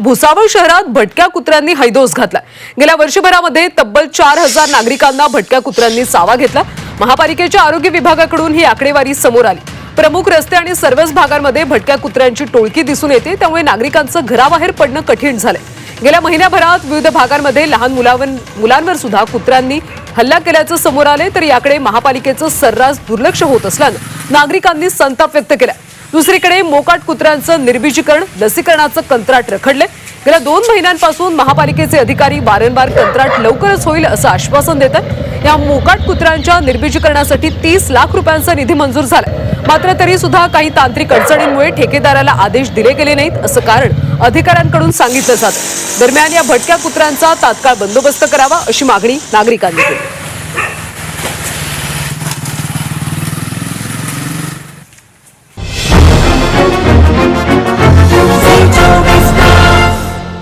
भुसावळ शहरात भटक्या कुत्र्यांनी हैदोस घातला. गेल्या वर्षभरामध्ये तब्बल चार हजार नागरिकांना भटक्या कुत्र्यांनी सावा घेतला. महापालिकेच्या आरोग्य विभागाकडून ही आकडेवारी समोर आली. प्रमुख रस्ते आणि सर्वच भागांमध्ये भटक्या कुत्र्यांची टोळकी दिसून येते त्यामुळे नागरिकांचं घराबाहेर पडणं कठीण झालंय. गेल्या महिन्याभरात विविध भागांमध्ये लहान मुलावर मुलांवर सुद्धा कुत्र्यांनी हल्ला केल्याचं समोर आले तर याकडे महापालिकेचं सर्रास दुर्लक्ष होत असल्यानं नागरिकांनी संताप व्यक्त केला दुसरीकडे मोकाट कुत्र्यांचं निर्बीजीकरण लसीकरणाचं कंत्राट रखडले. गेल्या दोन महिन्यांपासून महापालिकेचे अधिकारी वारंवार कंत्राट लवकरच होईल असं आश्वासन देतात. या मोकाट कुत्र्यांच्या निर्बीजीकरणासाठी तीस लाख रुपयांचा निधी मंजूर झाला मात्र तरी सुद्धा काही तांत्रिक अडचणींमुळे ठेकेदाराला आदेश दिले गेले नाहीत असं कारण अधिकाऱ्यांकडून सांगितलं जातं. दरम्यान या भटक्या कुत्र्यांचा तात्काळ बंदोबस्त करावा अशी मागणी नागरिकांनी केली.